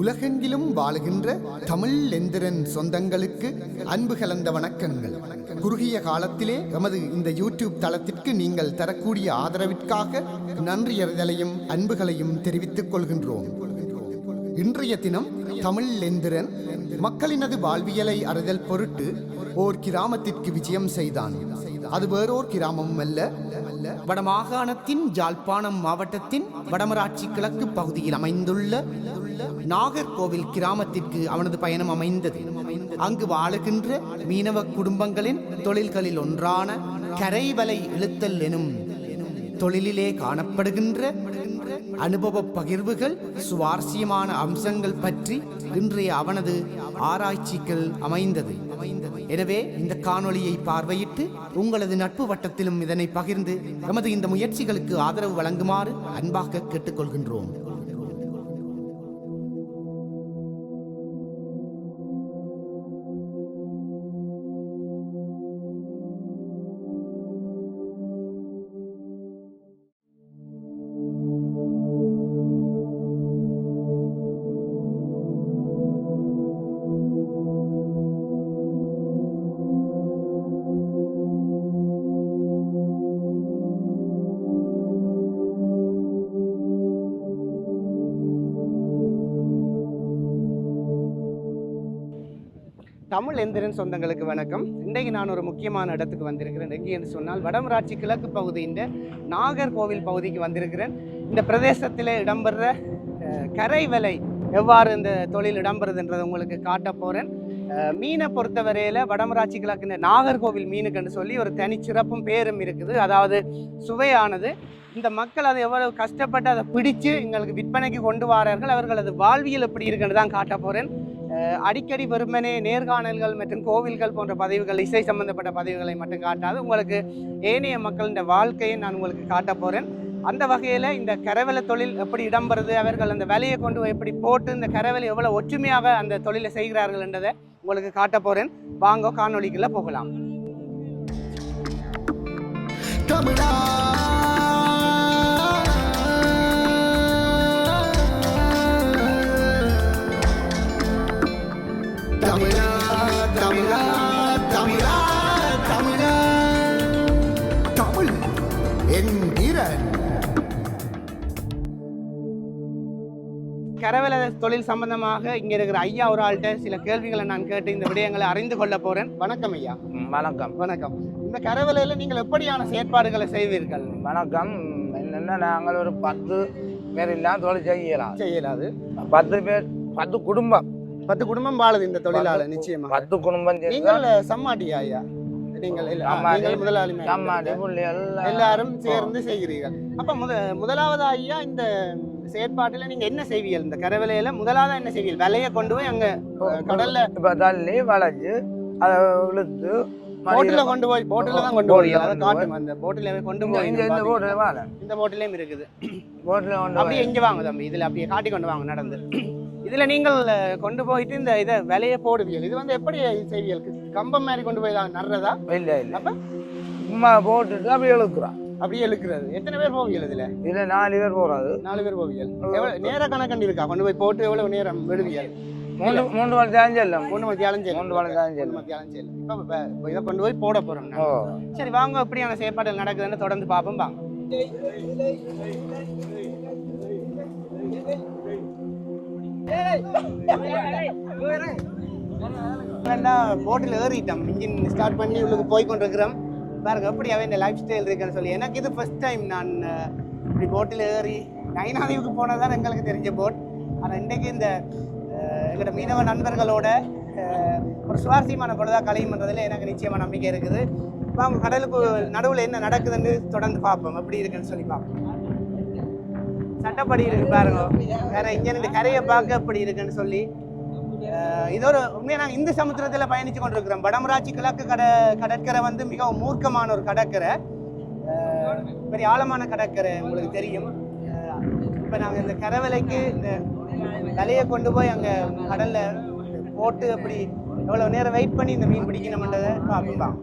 உலகெங்கிலும் வாழுகின்ற தமிழ் எந்திரன் சொந்தங்களுக்கு அன்பு கலந்த வணக்கங்கள். குறுகிய காலத்திலே எமது இந்த யூடியூப் தளத்திற்கு நீங்கள் தரக்கூடிய ஆதரவிற்காக நன்றியறிதலையும் அன்புகளையும் தெரிவித்துக் கொள்கின்றோம். இன்றைய தினம் தமிழ் எந்திரன் மக்களினது வாழ்வியலை அறிதல் பொருட்டு ஓர் கிராமத்திற்கு விஜயம் செய்தான். அது வேறோர் கிராமம் அல்ல. வடமாகாணத்தின் ஜாழ்ப்பாணம் மாவட்டத்தின் வடமராட்சி கிழக்கு பகுதியில் அமைந்துள்ள நாகர்கோவில் கிராமத்திற்கு அவனது பயணம் அமைந்தது. அங்கு வாழுகின்ற மீனவ குடும்பங்களின் தொழில்களில் ஒன்றான கரைவலை இழுத்தல் எனும் தொழிலிலே காணப்படுகின்ற அனுபவ பகிர்வுகள் சுவாரஸ்யமான அம்சங்கள் பற்றி இன்றைய அவனது ஆராய்ச்சிகள் அமைந்தது. எனவே இந்த காணொளியை பார்வையிட்டு உங்களது நட்பு வட்டத்திலும் இதனை பகிர்ந்து நமது இந்த முயற்சிகளுக்கு ஆதரவு வழங்குமாறு அன்பாக கேட்டுக்கொள்கின்றோம். தமிழ் எந்திரன் சொந்தங்களுக்கு வணக்கம். இன்றைக்கு நான் ஒரு முக்கியமான இடத்துக்கு வந்திருக்கிறேன். எங்கே என்று சொன்னால் வடமராட்சி கிழக்கு பகுதியின் நாகர்கோவில் பகுதிக்கு வந்திருக்கிறேன். இந்த பிரதேசத்தில் இடம்பெற கரை கரைவலை எவ்வாறு இந்த தொழில் இடம்பெறுதுன்றதை உங்களுக்கு காட்ட போகிறேன் மீனை பொறுத்தவரையில் வடமராட்சி கிழக்கு இந்த நாகர்கோவில் மீனுக்குன்னு சொல்லி ஒரு தனிச்சிறப்பும் பேரும் இருக்குது. அதாவது சுவையானது. இந்த மக்கள் அதை எவ்வளவு கஷ்டப்பட்டு அதை பிடிச்சு எங்களுக்கு விற்பனைக்கு கொண்டு வரார்கள். அவர்களது வாழ்வியல் எப்படி இருக்குன்னு தான் காட்ட போகிறேன் அடிக்கடி வெறுமனே நேர்காணல்கள் மற்றும் கோவில்கள் போன்ற பதிவுகள் இசை சம்பந்தப்பட்ட பதிவுகளை மட்டும் காட்டாது உங்களுக்கு ஏனைய மக்களின் வாழ்க்கையை நான் உங்களுக்கு காட்ட போகிறேன் அந்த வகையில் இந்த கரவல தொழில் எப்படி இடம்பெறுது அவர்கள் அந்த வேலையை கொண்டு போய் எப்படி போட்டு இந்த கரவலை எவ்வளோ ஒற்றுமையாக அந்த தொழிலை செய்கிறார்கள் என்றதை உங்களுக்கு காட்ட போகிறேன் வாங்க காணொலிக்குள்ளே போகலாம். தமிழா கரவல தொழில் சம்பந்தமாக இங்கே இருக்கிற ஐயா ஒரு ஆள்கிட்ட சில கேள்விகளை நான் கேட்டு இந்த விடயங்களை அறிந்து கொள்ள போகிறேன் வணக்கம் ஐயா. வணக்கம். வணக்கம். இந்த கரவலையில் நீங்கள் எப்படியான செயற்பாடுகளை செய்வீர்கள்? வணக்கம். என்னென்ன நாங்கள் ஒரு பத்து பேர் இல்லாம தொழில் செய்யலாம். செய்யலாது. பத்து பேர் பத்து குடும்பம். பத்து குடும்பம் வாழுது இந்த தொழிலாளர் நிச்சயமா பத்து குடும்பம் நீங்கள் சம்மாட்டியா ஐயா? நீங்கள் முதலாளி எல்லாரும் சேர்ந்து செய்கிறீர்கள். அப்ப முத முதலாவது ஐயா இந்த செயற்பாட்டுல நீங்க என்ன செய்வீர்கள் இந்த கரவலையில முதலாவது என்ன செய்வீர்கள் விலையை கொண்டு போய் அங்க கடல்ல தள்ளி வளைச்சு அதை இழுத்து போட்டுல கொண்டு போய் போட்டுல தான் கொண்டு போய் அதை காட்டும் அந்த போட்டுல கொண்டு போய் இந்த இந்த போட்டு வாழ. இந்த போட்டிலையும் இருக்குது. போட்டில் கொண்டு அப்படியே இங்க வாங்க தம்பி இதுல அப்படியே காட்டி கொண்டு வாங்க நடந்து. இதுல நீங்கள் கொண்டு போயிட்டு இந்த இதை விலையை போடுவீர்கள். இது வந்து எப்படி செய்வீர்கள்? கம்பம் மாதிரி கொண்டு போய் தான் நடுறதா? இல்லை இல்லை. அப்ப? சும்மா போட்டுட்டு அப்படியே இழுக்குறான் அப்படியே இழுக்கிறது எத்தனை பேர் போவீர்கள் இதுல இதுல நாலு பேர் போறாது நாலு பேர் போவீர்கள் எவ்வளவு நேர கணக்கண்டு இருக்கா கொண்டு போய் போட்டு எவ்வளவு நேரம் விடுவீர்கள் மூன்று மூன்று மூணு மூன்று வருஷம் மூணு அஞ்சல்லம் மத்தியாலம் சரி இப்போ இப்ப- இப்ப இதை கொண்டு போய் போட போறோம் சரி வாங்க எப்படியான செயற்பாடுகள் நடக்குதுன்னு தொடர்ந்து பார்ப்போம் வாங்க போட்டில் ஏறிட்டோம் இன்ஜின் ஸ்டார்ட் பண்ணி உள்ளுக்கு போய் கொண்டிருக்கிறோம் பாருங்க எப்படி அவன் இந்த லைஃப் ஸ்டைல் இருக்குன்னு சொல்லி. எனக்கு இது ஃபர்ஸ்ட் டைம் நான் இப்படி போட்டில் ஏறி நைனாதீவுக்கு தான் எங்களுக்கு தெரிஞ்ச போட் ஆனால் இன்றைக்கு இந்த எங்களோட மீனவ நண்பர்களோட ஒரு சுவாரஸ்யமான பொழுதாக கலையும்ன்றதுல எனக்கு நிச்சயமாக நம்பிக்கை இருக்குது. வாங்க கடலுக்கு நடுவில் என்ன நடக்குதுன்னு தொடர்ந்து பார்ப்போம். எப்படி இருக்குன்னு சொல்லி பார்ப்போம். சட்டப்படி இருக்கு பாருங்க. வேற இங்கே இருந்து கரையை பார்க்க எப்படி இருக்குன்னு சொல்லி இதோட உண்மையாக நாங்கள் இந்து சமுத்திரத்தில் பயணித்து கொண்டிருக்கிறோம். வடமராட்சி கிழக்கு கட கடற்கரை வந்து மிகவும் மூர்க்கமான ஒரு கடற்கரை. பெரிய ஆழமான கடற்கரை உங்களுக்கு தெரியும். இப்போ நாங்கள் இந்த கரவலைக்கு இந்த தலையை கொண்டு போய் அங்கே கடலில் போட்டு அப்படி எவ்வளோ நேரம் வெயிட் பண்ணி இந்த மீன் பிடிக்கணும்ன்றதை பார்ப்போம்.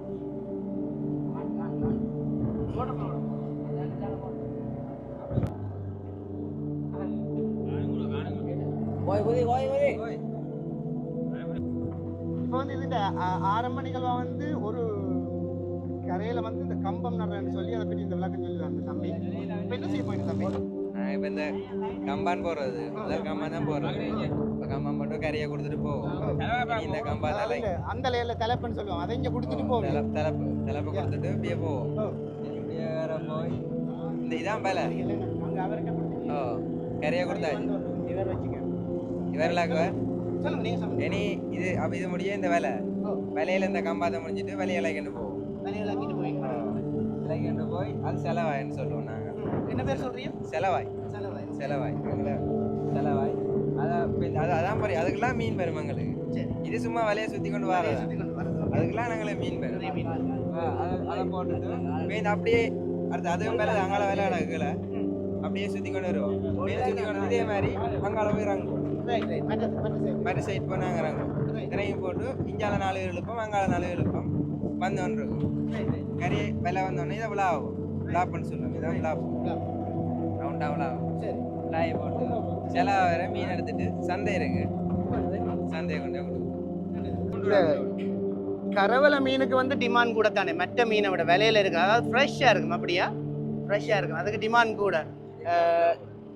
வாங்க. இப்போ வந்து இது இந்த ஆ- ஆரம்ப நிகழ்வா வந்து ஒரு கரையில வந்து இந்த கம்பம் நடுறேன்னு சொல்லி அதை பற்றி இந்த விளக்கம் சொல்லுவாங்க தம்பி. இப்போ என்ன செய்ய போயிட்டு தம்பி? இப்போ இந்த கம்பான் போடுறது. கம்பான் தான் போடுறது. இப்போ கம்பான் போட்டு கறியை கொடுத்துட்டு போவோம் இந்த கம்பான் தலை அந்த- லேயர்ல தலைப்புன்னு சொல்லுவாங்க. அதை இங்க கொடுத்துட்டு போவோம் தலை தலைப்பு தலைப்பு கொடுத்துட்டு இப்படியே போவோம் இப்படியே வேற போய். இந்த இதான் வேலை. ஓ கறியை கொடுத்தாச்சு. இவர் வச்சுக்க. இனி இது அப்போ இது முடிய இந்த வேலை. வேலையில் இந்த கம்பாத்தை முடிஞ்சிட்டு வேலையை இலைக்கண்டு போவோம் வேலையில ஆக்கிட்டு போய். அது செலவாயின்னு சொல்லுவோம் நாங்கள் என்ன பேர் சொல்றீங்க? செலவாய். செலவாய். செலவாய். செலவாய். அதை அது அதான் பாரு அதுக்கெல்லாம் மீன் பெறும் எங்களுக்கு. இது சும்மா வலையை சுற்றி கொண்டு வர கொண்டு அதுக்கெல்லாம் நாங்களே மீன் மீன் அதை போட்டுட்டு மீன் அப்படியே அடுத்து அதுவும் மேலே அங்கால வேலை நடக்கல. அப்படியே சுற்றி கொண்டு வருவோம். மீனை சுற்றி கொண்டு இதே மாதிரி அங்கால போய் இறங்குவோம். மறு சைட் இறங்குவோம் இறங்கி போட்டு இஞ்சால நாலு எழுப்போம் அங்கால நாலு எழுப்போம் வந்து ஒன்று. இருக்கும் கறி விலை வந்தோடனே இதை விழாவும் விழாப்புன்னு சொல்லுவோம் இதான் விழாப்பு ரவுண்டாக விழாவும் சரி. விழாயை போட்டு செலா வேற மீன் எடுத்துட்டு சந்தை இருக்கு. சந்தையை கொண்டு கொடுக்கும் கரவலை மீனுக்கு வந்து டிமாண்ட் கூட தானே மற்ற மீனை விட விலையில இருக்கு. அதாவது ஃப்ரெஷ்ஷாக இருக்கும் அப்படியா? ஃப்ரெஷ்ஷாக இருக்கும். அதுக்கு டிமாண்ட் கூட.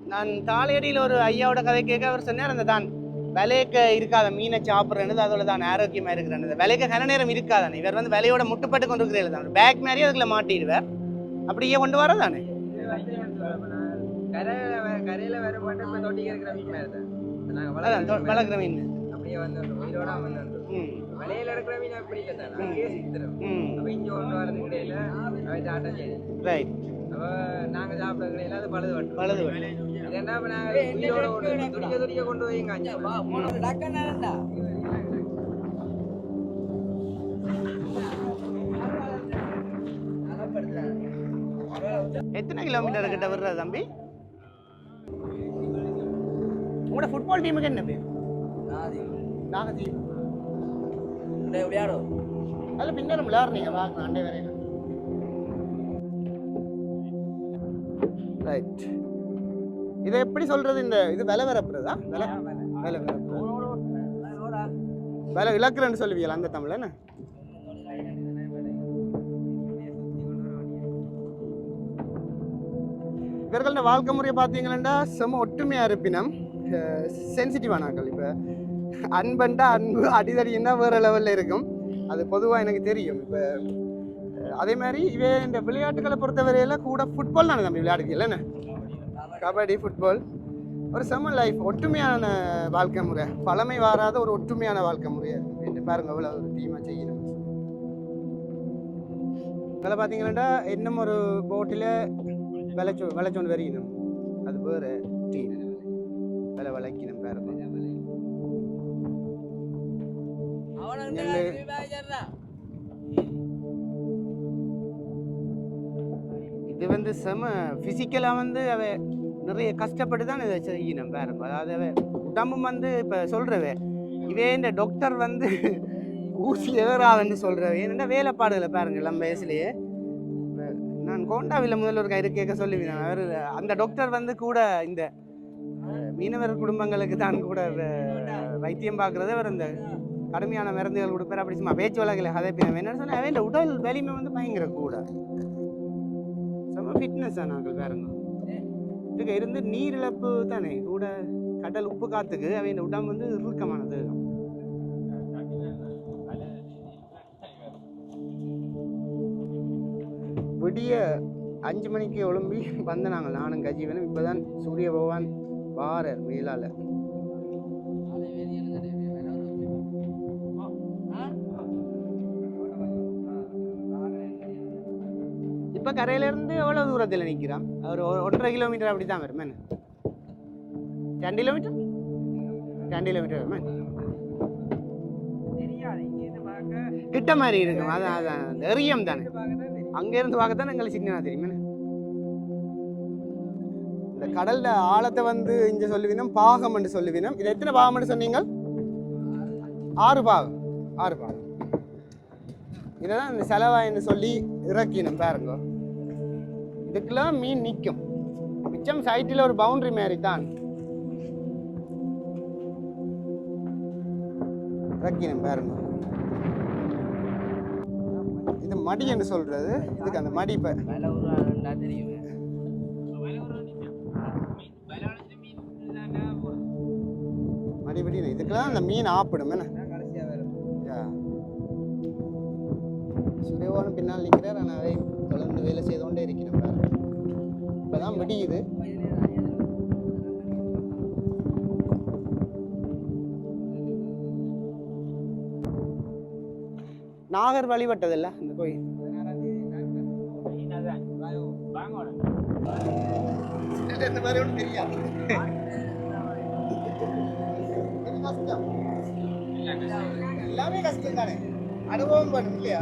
நான் தாளையடியில் ஒரு ஐயாவோட கதை கேட்க அவர் சொன்னார் அந்த தான். விலைக்கு இருக்காத மீனை சாப்பிட்றது அதோட தான் ஆரோக்கியமாக இருக்கிறது விலைக்கு கன நேரம் இருக்காதானே? இவர் வந்து விலையோட முட்டுப்பட்டு கொண்டு இருக்கிறது தான் பேக் மாதிரி அதுக்குள்ள மாட்டிடுவார். அப்படியே கொண்டு வரதானே? கரையில வேற மட்டும் இப்போ தொட்டிக்கு இருக்கிற மீன் மாதிரி தான் நாங்கள் அதான் தொ- வளர்க்குற வளர்க்குற மீன் அப்படியே வந்து உயிரோட வந்து வலையில இருக்கிற மீன் அப்படி இல்லை தான் அங்கேயே சித்திரம் ம். அப்போ இங்கே ஒன்று வரதுக்கு இடையில ரைட் நாங்கள் சாப்பிட இடையில அது பழுது வட்டும் பழுது வட்டும். என்ன நாங்கள் உயிரோட கொண்டு துடிக்க துடிக்க கொண்டு போய் எத்தனை கிலோமீட்டர் கிட்ட விடுறது தம்பி? உங்களோட ஃபுட்பால் டீமுக்கு என்ன பேர்? நாகதீப் அதில் பின்னரும் விளையாடுறீங்க வாங்க அண்டை வரையில் ரைட் இதை எப்படி சொல்றது இந்த இது விலை வரப்புறதா? விலை? விலை. வரப்புறது? விலை இழக்கிறேன்னு சொல்லுவீங்களா அந்த தமிழ் என்ன? இவர்களோட வாழ்க்கை முறையை பார்த்தீங்கன்னா செம ஒற்றுமையாக இருப்பினம். சென்சிட்டிவானாக்கள் இப்போ அன்பண்டா அன்பு அடிதடின்னா வேறு லெவலில் இருக்கும். அது பொதுவாக எனக்கு தெரியும். இப்போ அதே மாதிரி இவே இந்த விளையாட்டுகளை பொறுத்தவரையில் கூட ஃபுட்பால் தானே தம்பி விளையாடுவீங்க என்ன? கபடி ஃபுட்பால் ஒரு செம லைஃப் ஒற்றுமையான வாழ்க்கை முறை. பழமை வாராத ஒரு ஒற்றுமையான வாழ்க்கை முறையாக இருக்குது பாருங்க அவ்வளோ ஒரு டீமாக செய்யணும் இதில் பார்த்தீங்கன்னா இன்னும் ஒரு போட்டில் விளைச்சோ விளைச்சோண்டு வரையணும் அது வேறு டீம் விலை விளைக்கணும் பாருங்க. வந்து செம ஃபிசிக்கலாக வந்து அவ நிறைய கஷ்டப்பட்டு தான் இதை செய்யணும் வேறு அதாவது அவ உடம்பும் வந்து இப்போ சொல்கிறவே இவே இந்த டாக்டர் வந்து ஊசி எவராதுன்னு சொல்கிறவ ஏன்னா வேலைப்பாடுகளை பாருங்கள் இளம் வயசுலேயே. நான் கோண்டாவில் முதல்ல ஒரு கயிறு கேட்க சொல்லுவேன். அவர் அந்த டாக்டர் வந்து கூட இந்த மீனவர் குடும்பங்களுக்கு தான் கூட வைத்தியம் பார்க்குறது அவர் இந்த கடுமையான மருந்துகள் கொடுப்பார். அப்படி சும்மா பேச்சு வழக்கில் கதைப்பினம் என்ன சொன்னால் அவன் உடல் வலிமை வந்து பயங்கர கூட. ஃபிட்னஸ்ஸாக நாங்கள் பாருங்க இதுக்கு இருந்து நீர் இழப்பு தானே? கூட கடல் உப்பு காத்துக்கு அவன் இந்த உடம்பு வந்து இறுக்கமானது. விடிய அஞ்சு மணிக்கு எழும்பி வந்த நாங்கள் நானும் கஜீவனும் இப்போதான் சூரிய பகவான் வாரர் மேலால. இப்போ கரையிலேருந்து எவ்வளோ தூரத்தில் நிற்கிறான் ஒரு ஒன்றரை கிலோமீட்டர் அப்படி தான் வரும் ரெண்டு கிலோமீட்டர் ரெண்டு கிலோமீட்டர் வரும் கிட்ட மாதிரி இருக்கும் அதான் அதான் எரியம் தானே. அங்கேருந்து பார்க்க தான் எங்களுக்கு சின்ன தெரியுமே இந்த கடல்ல ஆழத்தை வந்து இங்க சொல்லுவீனம் பாகம் என்று சொல்லுவீனம். இது எத்தனை பாகம்னு சொன்னீங்க? ஆறு பாகம் ஆறு பாகம். இதுதான் இந்த செலவாயின்னு சொல்லி இறக்கினம் பாருங்க. இதுக்கெல்லாம் மீன் நிற்கும் மிச்சம் சைட்டில் ஒரு பவுண்டரி மாதிரி தான். இறக்கினேன் பாருங்க. இது மடி என்று சொல்றது. இதுக்கு அந்த மடி இப்போ மடிபடி இதுக்கெல்லாம் அந்த மீன் ஆப்பிடும். என்ன. சுரேவானும் பின்னால் நிற்கிறார். ஆனால் தொடர்ந்து விடியுது நாகர் வழிபட்டதில்ல இந்த கோயில். எல்லாமே கஷ்டம் தானே? அனுபவம் பண்ணும் இல்லையா?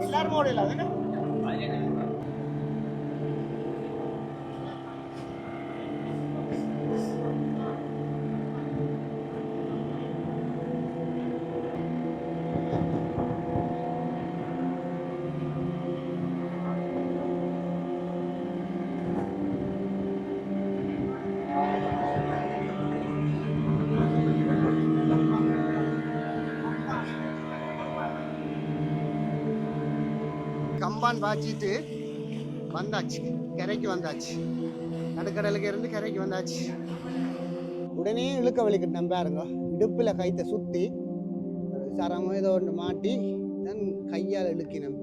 எல்லாரும் ஓடல அதுன்னு கம்பான் பாய்ச்சிட்டு வந்தாச்சு. கரைக்கு வந்தாச்சு. நடுக்கடலுக்கு இருந்து கரைக்கு வந்தாச்சு. உடனே இழுக்க வலிக்கிட்டேன் பாருங்க. இடுப்பில் கைத்தை சுற்றி சரமோ ஏதோ ஒன்று மாட்டி தான் கையால் இழுக்கினோம்.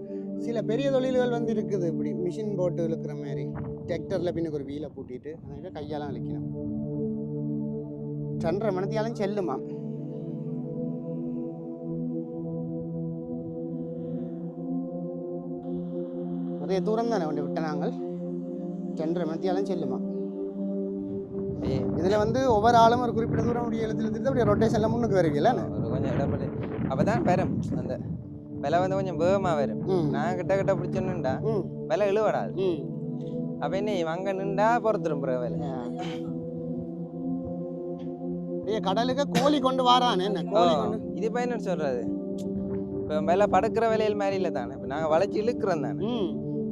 சில பெரிய தொழில்கள் வந்து இருக்குது. இப்படி மிஷின் போட்டு இழுக்கிற மாதிரி. டிராக்டரில் பின்னுக்கு ஒரு வீலை பூட்டிட்டு அதனால கையாலாம் இழுக்கணும் ரெண்டரை மணித்தியாலும் செல்லுமா? நிறைய தூரம் தானே கொண்டு விட்ட நாங்கள். ரெண்டரை மணித்தியாலும் செல்லுமா. இதில் வந்து ஒவ்வொரு ஆளும் ஒரு குறிப்பிட்ட தூரம் அப்படி எழுத்து எழுத்துட்டு அப்படியே ரொட்டேஷனில் முன்னுக்கு வருவீங்களா ஒரு கொஞ்சம் இடப்பட்டு. அப்போ தான் வரும். அந்த விலை வந்து கொஞ்சம் வேகமாக வரும். நான் கிட்ட கிட்ட பிடிச்சோன்னுண்டா விலை இழுவடாது அப்போ என்ன அங்கே நின்றா பொறுத்துரும் பிறகு விலை. கடலுக்கு கோழி கொண்டு வாரானே இது என்ன சொல்கிறது இப்போ விலை படுக்கிற விலையில் மாதிரி இல்லை தானே. இப்போ நாங்கள் வளைச்சி இழுக்கிறோம் தானே.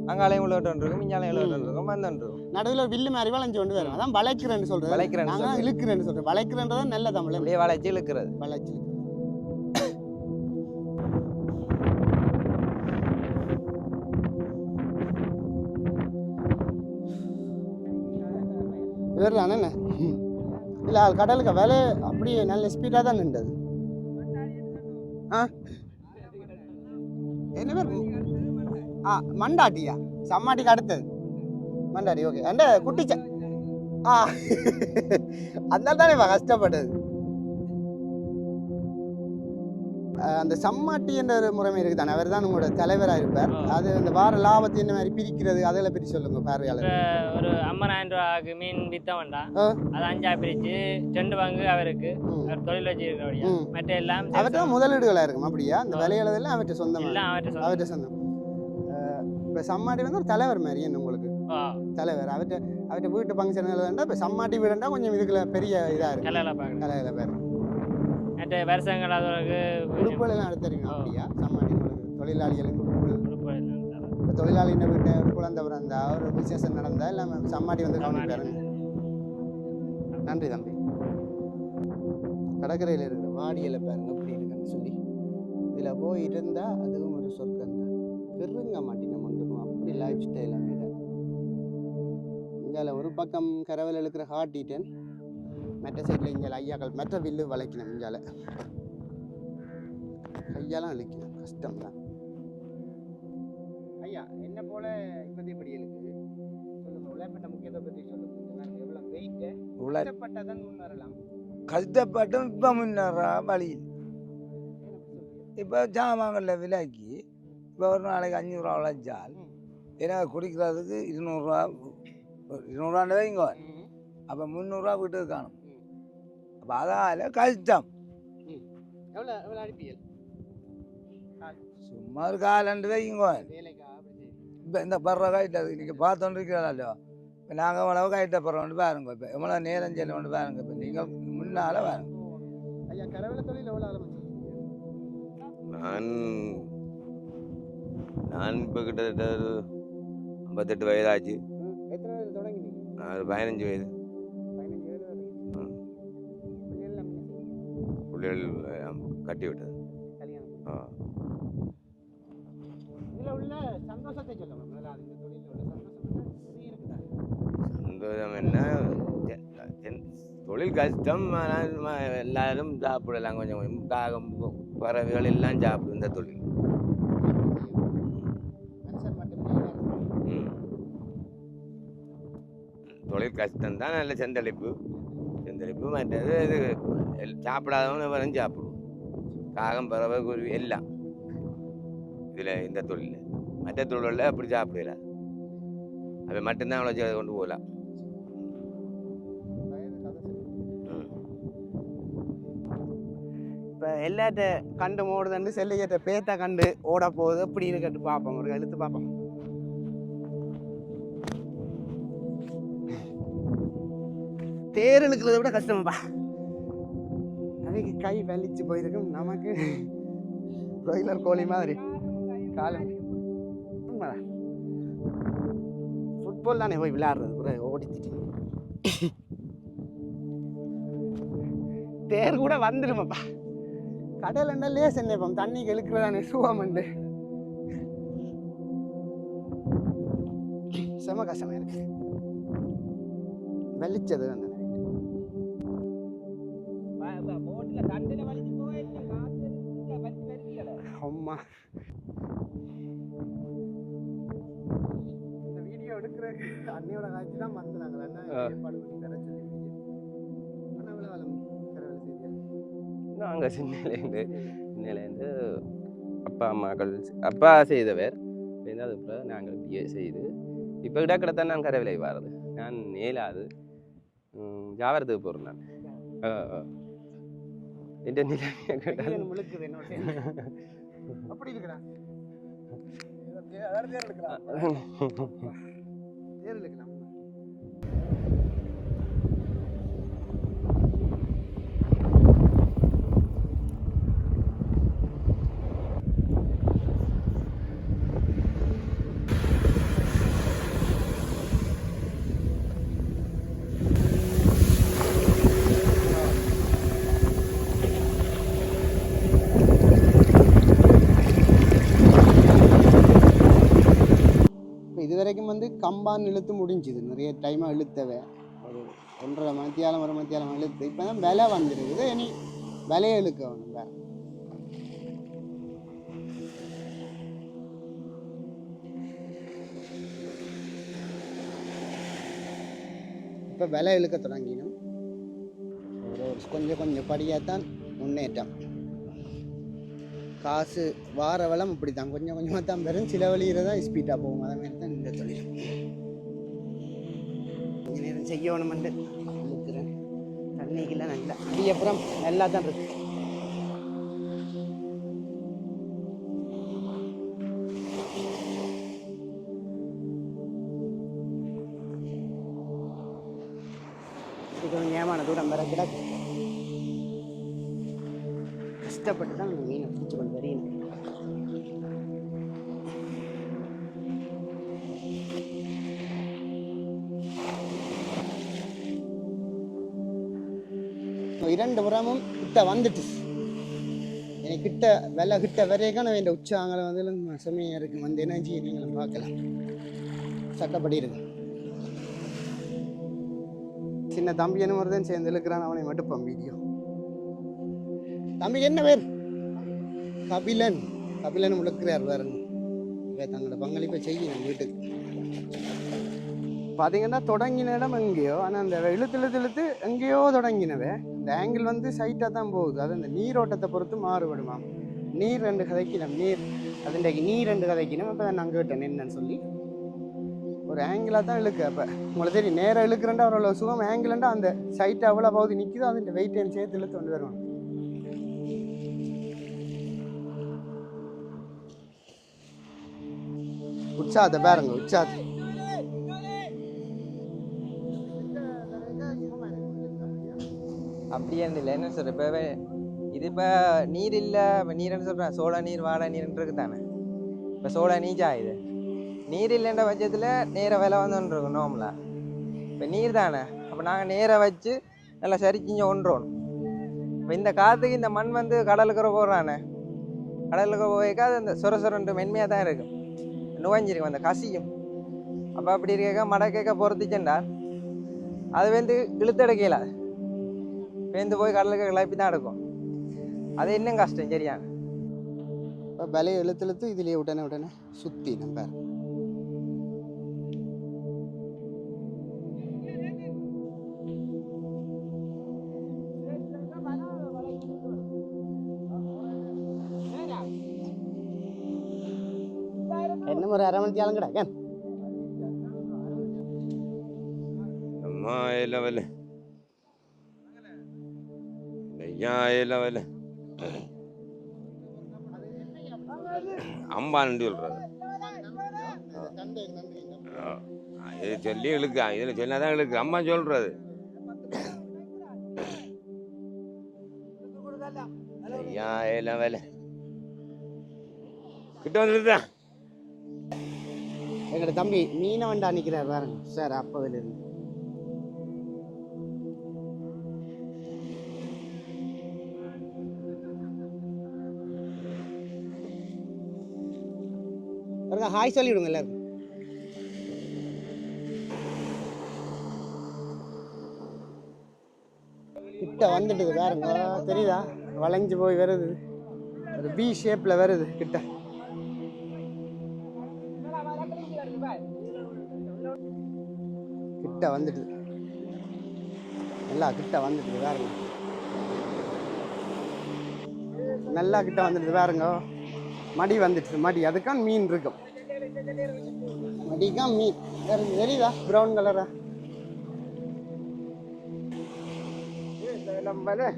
அங்காலையும் இவ்வளோ இருக்கும் இங்காலையும் இவ்வளோ இருக்கும் வந்தோன்றிருக்கும் நடுவில் வில்லு மாதிரி வளைஞ்சு கொண்டு வரும் அதான் வளைக்கிறேன்னு சொல்றது. வளைக்கிறேன்னு நாங்கள். இழுக்கிறேன்னு சொல்றேன். வளைக்கிறேன்றதான் நல்ல தமிழ். அப்படியே வளைச்சி இழுக்கிறது. வளைச்சு இவர் தானே இல்லை கடலுக்கு விலை அப்படியே நல்ல ஸ்பீடாக தான் நின்றது. ஆ? ஆ மண்டாட்டியா? சம்மாட்டிக்கு அடுத்தது. மண்டாட்டி ஓகே அந்த குட்டிச்ச ஆ. அதனால தானே கஷ்டப்பட்டது அந்த சம்மாட்டி என்ற ஒரு முறைமை இருக்குது தானே அவர் தான் உங்களோட தலைவராக இருப்பார். அது அந்த வார லாபத்தை என்ன மாதிரி பிரிக்கிறது? அதெல்லாம் பிரிச்சு சொல்லுங்க பார்வையாளர். ஒரு ஐம்பதாயிரம் ரூபாய்க்கு மீன் ஆ. அது அஞ்சா பிரிச்சு ரெண்டு பங்கு அவருக்கு. அவர் தொழில் வச்சிருக்கிறபடியா. ம். மற்ற எல்லாம் அவர்கிட்ட முதலீடுகளாக இருக்கும் அப்படியா? அந்த சொந்தமாக எல்லாம் அவர்கிட்ட சொந்தம். அவர்கிட்ட சொந்தம். இப்போ சம்மாட்டி வந்து ஒரு தலைவர் மாதிரி என்ன உங்களுக்கு? தலைவர். அவர்கிட்ட அவர்கிட்ட வீட்டு ஃபங்க்ஷன் எழுதண்டா இப்போ சம்மாட்டி வீடுண்டா கொஞ்சம் இதுக்குள்ள பெரிய இதாக இருக்கு. கலையில பார்க்கணும் தலைவர் பேர் மற்ற வருஷங்கள் அதற்கு எல்லாம் எடுத்துருங்க. அப்படியா? சம்மாட்டி உங்களுக்கு தொழிலாளிகளுக்கு உடுப்பு எல்லாம். இப்போ தொழிலாளியின் வீட்டை ஒரு குழந்தை பிறந்தா ஒரு விசேஷம் நடந்தா இல்லை சம்மாட்டி வந்து கவனிப்பாருங்க நன்றி தம்பி. கடற்கரையில் இருக்கிற வாடியில் பாருங்க அப்படி இருக்குன்னு சொல்லி. இதில் போய் இருந்தால் அதுவும் ஒரு சொர்க்கம் தான் பெருங்க மாட்டின. அப்படி லைஃப் ஸ்டைல் வீட. இங்கே ஒரு பக்கம் கரவல் இழுக்கிற ஹார்ட் ஈட்டன் மற்ற சைடில் இங்கே ஐயாக்கள் மற்ற வில்லு வளைக்கணும் இங்கால. இழுக்கணும் கஷ்டம் தான். ஐயா என்ன போல இப்போதைய இப்படி இழுக்குது உழைப்பட்ட பற்றி எவ்வளோ வெயிட்டு முன்னேறலாம். கஷ்டப்பட்டும் இப்போ முன்னேறா வழியில் இப்போ ஜாமான்களில் விலைக்கு இப்போ ஒரு நாளைக்கு அஞ்சூறுரூவா உழைச்சால் எனக்கு குடிக்கிறதுக்கு இருநூறுவா இருநூறுவாண்டு வைங்க அப்போ முந்நூறுரூவா வீட்டுக்கு காணும். அப்போ அதால் அடிப்பீங்க சும்மா ஒரு காலண்டு அப்படி சரி இப்போ இந்த பர்ற காயிட்டது நீங்கள் பார்த்துருக்கிறதோ இப்போ நாங்கள் எவ்வளவு காயிட்ட போகிறோம்னு பாருங்க. இப்போ எவ்வளோ நேரம் செல்லும்னு பாருங்க. இப்போ நீங்கள் முன்னால் பாருங்க ஐயா கரவல தொழில் எவ்வளோ ஆரம்பிச்சிருக்கீங்க? நான் நான் இப்போ கிட்டத்தட்ட ஐம்பத்தெட்டு வயதாச்சு ஒரு பதினஞ்சு வயது. பிள்ளைகள் கட்டி விட்டது ஆ. சந்தோஷம் என்ன தொழில் கஷ்டம் ஆனால் எல்லாரும் சாப்பிடலாம் கொஞ்சம் கொஞ்சம் காகம் பு- பறவைகள் எல்லாம் சாப்பிடும் இந்த தொழில் கஷ்டம்தான் நல்ல செந்தளிப்பு. செந்தளிப்பு மற்றது இது எல்- சாப்பிடாதவங்க வரும் சாப்பிடுவோம். காகம் பறவை குருவி எல்லாம். இதில் இந்த தொழில். மற்ற தொழிலில் அப்படி சாப்பிடல. அது மட்டும்தான் அவ்வளோ கொண்டு போகலாம் இப்போ எல்லாத்த கண்டு ஓடுதுண்டு செல்லிக்கிட்ட பேத்த கண்டு ஓட போகுது. அப்படின்னு கேட்டு பார்ப்போம். ஒரு எழுத்து பார்ப்போம். தேர் இழுக்கிறத விட கஷ்டமாப்பா. அதுக்கு கை வலிச்சு போயிருக்கும். நமக்கு பிராய்லர் கோழி மாதிரி. காலம் உண்மைதான் ஃபுட்பால் தானே போய் விளையாடுறது. கூட ஓடிச்சிட்டு தேர் கூட வந்துடுமாப்பா கடல் என்ன லேஸ் என்னப்பம் தண்ணி கெழுக்கிறதானே சுவாமண்டு. செம கஷ்டமாக இருக்கு. வெளிச்சது அந்த அம்மா இந்த வீடியோ எடுக்கிற அண்ணியோட காட்சி தான் வந்தாங்களா என்ன ஏற்பாடு பண்ணி தர சொல்லி ஆனால் விழாவலம் கரவேல செய்தியா நாங்கள் சின்னிலேருந்து சின்னிலேருந்து அப்பா அம்மாக்கள் அப்பா செய்தவர் பிறகு அது பிறகு நாங்கள் பிஏ செய்து இப்போ இடக்கிடத்தான் நான் கரவிலை வாரது நான் நேலாது ஜாவரத்துக்கு போகிறேன் நான் இந்த நிலைமையை கேட்டால். அப்படி இருக்கிறா தேர் இழுக்கலாம் தேர் இழுக்கலாம் இப்போ இது வரைக்கும் வந்து கம்பான் இழுத்து முடிஞ்சுது. நிறைய டைமாக இழுத்தவை. ஒரு ஒன்றரை மத்தியாலம் ஒரு மத்தியாலம் இழுத்து. இப்போ தான் விலை வந்துருக்குது. இனி விலையை இழுக்க வேணும் வேறு. இப்போ விலை இழுக்க தொடங்கினோம். ஒரு கொஞ்சம் கொஞ்சம் படியாக தான் முன்னேற்றம். காசு வார வளம் இப்படி தான் கொஞ்சம் கொஞ்சமாக தான் பெறும் சில வழியில் தான் ஸ்பீடாக போகும். அதை மாதிரி செய்யணுமெண்டு இருக்கிறேன் தண்ணிக்கெல்லாம் நல்லா அது அப்புறம் நல்லா தான் இருக்கு. இது கொஞ்சம் ஏமான தூரம் வர கிடக்கு. கஷ்டப்பட்டு தான் மீனை பிடிச்சி கொண்டு வரீங்க இரண்டு உரமும் கிட்ட வந்துட்டு. எனக்கு கிட்ட வெலை கிட்ட வரைக்கும் நான் இந்த உற்சாகங்களை வந்து செம்மையாக இருக்கு வந்து எனர்ஜி நீங்களும் பார்க்கலாம். சட்டப்படி இருக்கு. சின்ன தம்பி என்ன மாதிரி சேர்ந்து இழுக்கிறான் அவனை மட்டும் வீடியோ தம்பி என்ன பேர்? கபிலன். கபிலன் உழுக்கிறார் பாருங்க. இவ தங்களோட பங்களிப்பை செய்யணும் வீட்டுக்கு. பார்த்தீங்கன்னா தொடங்கின இடம் எங்கேயோ? ஆனால் அந்த இழுத்து இழுத்து இழுத்து எங்கேயோ தொடங்கினவே. இந்த ஆங்கிள் வந்து சைட்டாக தான் போகுது. அது அந்த நீரோட்டத்தை பொறுத்து மாறுபடுமா? நீர் ரெண்டு கதைக்கணும். நீர் அது இன்றைக்கு நீர் ரெண்டு கதைக்கணும். அப்போ நான் கேட்டேன் என்னன்னு சொல்லி. ஒரு ஆங்கிளாக தான் இழுக்கு. அப்போ உங்களுக்கு தெரியும் நேராக இழுக்கிறேன்டா அவ்வளோ சுகம். ஆங்கிள்ண்டா அந்த சைட் அவ்வளோ பகுதி நிற்குதோ அது வெயிட் சேர்த்து இழுத்து கொண்டு வருவாங்க உற்சாகத்தை பாருங்க உற்சாகத்தை. அப்படியே இல்லை என்ன சொல்கிற இப்போ இது இப்போ நீர் இல்லை இப்போ நீர்னு சொல்கிறேன் சோழ நீர் வாழை நீர்ன்றது தானே. இப்போ சோழ நீச்சா இது. நீர் இல்லைன்ற பட்சத்தில் நேர விலை வந்துன்னு இருக்கும் இப்போ நீர் தானே. அப்போ நாங்கள் நேராக வச்சு நல்லா சரிச்சிங்க ஒன்றோம் இப்போ இந்த காற்றுக்கு இந்த மண் வந்து கடலுக்குற போடுறானே கடலுக்கு போய்க்கா அது அந்த சொர சொரண்டு மென்மையாக தான் இருக்கும். நுழைஞ்சிருக்கும் அந்த கசியும். அப்போ அப்படி இருக்க மடக்கேக்க பொறுத்துச்சேன்டா அது வந்து இழுத்தடைக்கலாது பேந்து போய் கடலுக்கு கிளப்பி தான் எடுக்கும். அது இன்னும் கஷ்டம் சரியா? இப்போ பலையை இழுத்து இழுத்து இதுலேயே உடனே உடனே சுற்றி நம்ம என்ன ஒரு அரை மணி தேலம் கிடக்கேன் அம்மா எல்லாம் எல்லாம் வரல அம்பான்னு சொல்றது இது சொல்லி இழுக்கா இதில் சொன்னாதான் இழுக்கு. அம்மா சொல்றது. ஐயா எல்லாம் வேலை. கிட்ட வந்துருதா எங்களோட தம்பி மீனை வண்டா நிற்கிறார் பாருங்க. சார் அப்போதுலேருந்து ஹாய் சொல்லிவிடுங்க எல்லாருக்கும். கிட்ட வந்துட்டுது பாருங்க. தெரியுதா? வளைஞ்சு போய் வருது. ஒரு பி ஷேப்பில் வருது கிட்ட. கிட்ட வந்துட்டு. நல்லா கிட்ட வந்துடுது பாருங்க. நல்லா கிட்ட வந்துடுது பாருங்க. மடி வந்துடுச்சு மடி. அதுக்கான் மீன் இருக்கும். மடிக்கான் மீன். பாருங்க, தெரியுதா ப்ரௌன் கலரா லம்பலே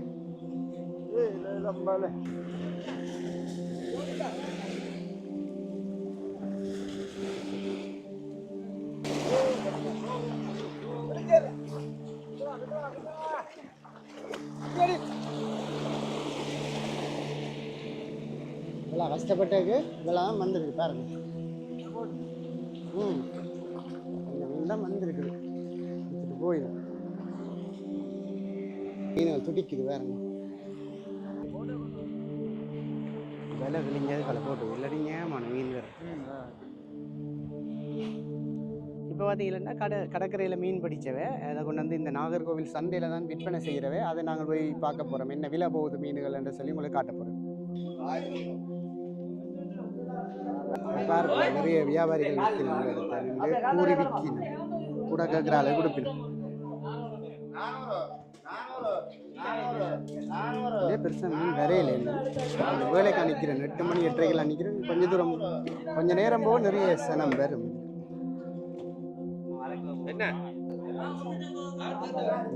இதெல்லாம் கஷ்டப்பட்டதுக்கு இதெல்லாம் வந்திருக்கு பாருங்க. ம். இந்த மீன் தான் எடுத்துட்டு போயிடும் மீன் துடிக்குது வேறங்க விலை விழிஞ்சது கலை போட்டு இல்லடிங்க மன மீன் வேறு. இப்போ பார்த்தீங்கன்னா கடை கடற்கரையில் மீன் பிடிச்சவை அதை கொண்டு வந்து இந்த நாகர்கோவில் சந்தையில் தான் விற்பனை செய்கிறவை அதை நாங்கள் போய் பார்க்க போகிறோம் என்ன விலை போகுது மீன்கள் என்று சொல்லி உங்களுக்கு காட்ட போகிறோம் பாருங்க நிறைய வியாபாரிகள் நின்று கூறி விற்கணும் கூட கேட்குற அளவு கொடுப்பினும் இதே பெருசாக மீன் வரையில இன்னும் வேலைக்கு அனுக்கிறேன் எட்டு மணி எட்டரைக்கெல்லாம் நிற்கிறேன் கொஞ்ச தூரம் கொஞ்ச நேரம் போக நிறைய சனம் வரும். என்ன?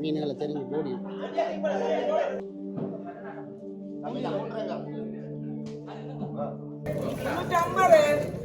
மீன்களை தெரிஞ்சு போடி. Thank